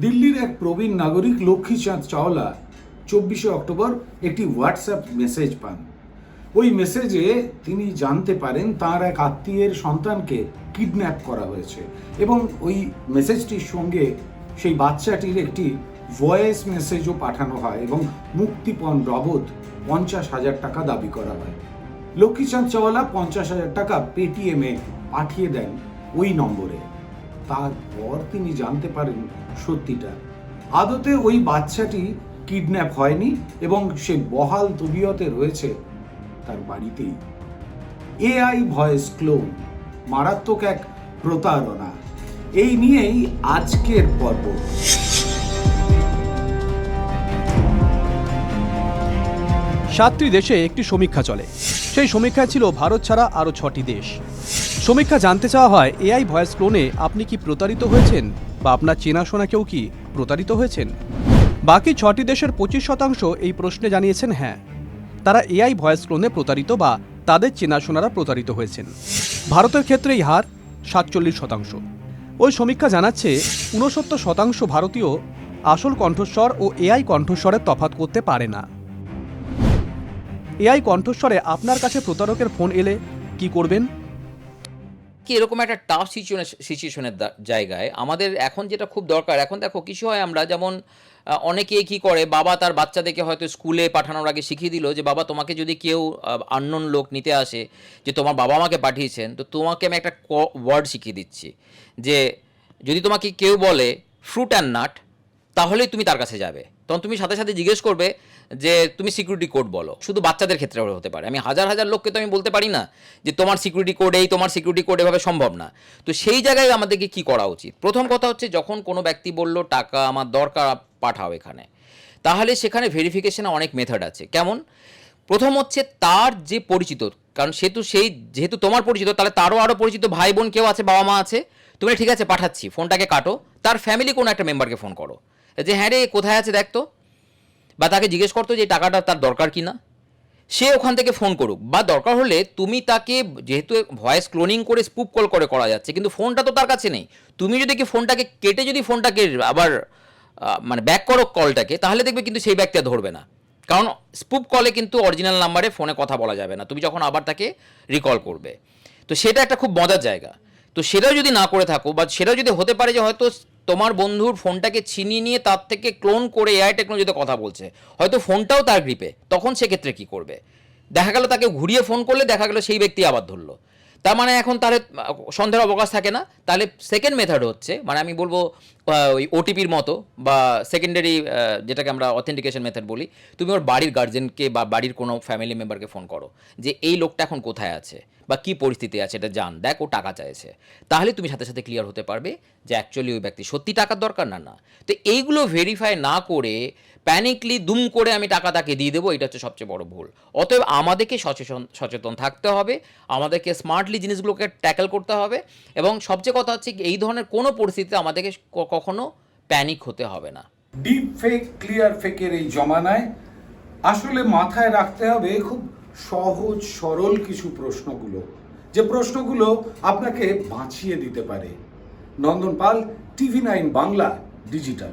দিল্লির এক প্রবীণ নাগরিক লক্ষ্মীচাঁদ চাওলা চব্বিশে অক্টোবর একটি হোয়াটসঅ্যাপ মেসেজ পান। ওই মেসেজে তিনি জানতে পারেন তার এক আত্মীয়ের সন্তানকে কিডন্যাপ করা হয়েছে এবং ওই মেসেজটির সঙ্গে সেই বাচ্চাটির একটি ভয়েস মেসেজও পাঠানো হয় এবং মুক্তিপণ বাবদ পঞ্চাশ হাজার টাকা দাবি করা হয়। লক্ষ্মীচাঁদ চাওয়ালা পঞ্চাশ হাজার টাকা পেটিএমে পাঠিয়ে দেন ওই নম্বরে। তারপর তিনি জানতে পারেন সত্যিটা। আদতে ওই বাচ্চাটি কিডন্যাপ হয়নি এবং সে বহাল তবিয়তে রয়েছে তার বাড়িতেই। এআই ভয়েস ক্লোন, মারাত্মক এক প্রতারণা। এই নিয়েই আজকের পর্ব। সাতটি দেশে একটি সমীক্ষা চলে। সেই সমীক্ষায় ছিল ভারত ছাড়া আরও ছটি দেশ। সমীক্ষা জানতে চাওয়া হয়, এআই ভয়েস ক্লোনে আপনি কি প্রতারিত হয়েছেন? বা আপনার চেনাশোনা কেউ কি প্রতারিত হয়েছেন? বাকি ছটি দেশের পঁচিশ শতাংশ এই প্রশ্নে জানিয়েছেন হ্যাঁ। তারা এআই ভয়েস ক্লোনে প্রতারিত বা তাদের চেনাশোনারা প্রতারিত হয়েছেন। ভারতের ক্ষেত্রে এই হার সাতচল্লিশ শতাংশ। ওই সমীক্ষা জানাচ্ছে, ঊনসত্তর শতাংশ ভারতীয় আসল কণ্ঠস্বর ও এআই কণ্ঠস্বরের তফাত করতে পারে না। এআই কণ্ঠস্বরে আপনার কাছে প্রতারকের ফোন এলে কি করবেন? এরকম একটা টাফ সিচুয়েশন সিচুয়েশনের জায়গায়? আমাদের এখন যেটা খুব দরকার, এখন দেখো কিছু হয় আমরা, যেমন অনেকে কি করে, বাবা তার বাচ্চাদেরকে হয়তো স্কুলে পাঠানোর আগে শিখিয়ে দিল যে, বাবা, তোমাকে যদি কেউ আননোন লোক নিতে আসে, যে তোমার বাবা আমাকে পাঠিয়েছেন, তো তোমাকে আমি একটা ওয়ার্ড শিখিয়ে দিচ্ছি। যে, যদি তোমাকে কেউ বলে ফ্রুট অ্যান্ড নাট তাহলেই তুমি তার কাছে যাবে। তখন তুমি সাথে সাথে জিজ্ঞেস করবে যে, তুমি সিকিউরিটি কোড বলো। শুধু বাচ্চাদের ক্ষেত্রে হতে পারে। আমি হাজার হাজার লোককে তো আমি বলতে পারি না যে, তোমার সিকিউরিটি কোড এই, তোমার সিকিউরিটি কোড এভাবে সম্ভব না। তো সেই জায়গায় আমাদেরকে কি করা উচিত? প্রথম কথা হচ্ছে, যখন কোনো ব্যক্তি বলল, টাকা আমার দরকার, পাঠাও এখানে। তাহলে সেখানে ভেরিফিকেশনে অনেক মেথড আছে। কেমন? প্রথম হচ্ছে, তার যে পরিচিত, কারণ সে তো সেই, যেহেতু তোমার পরিচিত, তাহলে তারও আরও পরিচিত ভাই বোন কেউ আছে বাবা মা আছে। তুমি ঠিক আছে, পাঠাচ্ছি, ফোনটাকে কাটো। তার ফ্যামিলি কোনো একটা মেম্বারকে ফোন করো। যে হ্যাঁ রে, কোথায় আছে দেখ তো? বা তাকে জিজ্ঞেস করতো যে, টাকাটা তার দরকার কি না? সে ওখান থেকে ফোন করুক। বা দরকার হলে তুমি তাকে, যেহেতু ভয়েস ক্লোনিং করে স্পুপ কল করে করা যাচ্ছে, কিন্তু ফোনটা তো তার কাছে নেই। তুমি যদি কি ফোনটাকে কেটে যদি ফোনটাকে আবার মানে ব্যাক করো কলটাকে, তাহলে দেখবে কিন্তু সেই ব্যক্তি আর ধরবে না। কারণ স্পুপ কলে কিন্তু অরিজিনাল নাম্বারে ফোনে কথা বলা যাবে না। তুমি যখন আবার তাকে রিকল করবে। তো সেটা একটা খুব মজার জায়গা। তো সেটাও যদি না করে থাকো বা সেটাও যদি হতে পারে যে, হয়তো তোমার বন্ধুর ফোনটাকে ছিনিয়ে নিয়ে তার থেকে ক্লোন করে এআই টেকনোলজিতে কথা বলছে। হয়তো ফোনটাও তার গ্রিপে তখন সেক্ষেত্রে কি করবে? দেখা গেল তাকে ঘুরিয়ে ফোন করলে, দেখা গেল সেই ব্যক্তি আবার ধরলো। তার মানে এখন তাহলে, সন্দেহের অবকাশ থাকে না। তাহলে সেকেন্ড মেথড হচ্ছে মানে আমি বলব ওই ওটিপির মতো বা সেকেন্ডারি যেটাকে আমরা অথেন্টিকেশন মেথড বলি, তুমি ওর বাড়ির গার্জেনকে বা বাড়ির কোনো ফ্যামিলি মেম্বারকে ফোন করো যে, এই লোকটা এখন কোথায় আছে? বা কী পরিস্থিতি আছে? এটা জান, দেখ ও টাকা চাইছে। তাহলে তুমি সাথে সাথে ক্লিয়ার হতে পারবে যে অ্যাকচুয়ালি ওই ব্যক্তি সত্যি টাকার দরকার না না? তো এইগুলো ভেরিফাই না করে প্যানিকলি দুম করে আমি টাকা তাকে দিয়ে দেবো, এটা হচ্ছে সবচেয়ে বড় ভুল। অতএব আমাদেরকে সচেতন সচেতন থাকতে হবে, আমাদেরকে স্মার্টলি জিনিসগুলোকে ট্যাকেল করতে হবে, এবং সবচেয়ে কথা হচ্ছে এই ধরনের কোনো পরিস্থিতিতে আমাদেরকে কখনো প্যানিক হতে হবে না। ডিপ ফেক ক্লিয়ার ফেকের এই জমানায় আসলে মাথায় রাখতে হবে খুব সহজ, সরল কিছু প্রশ্নগুলো। যে প্রশ্নগুলো আপনাকে বাঁচিয়ে দিতে পারে। Nandan Pal, TV nine Bangla, digital.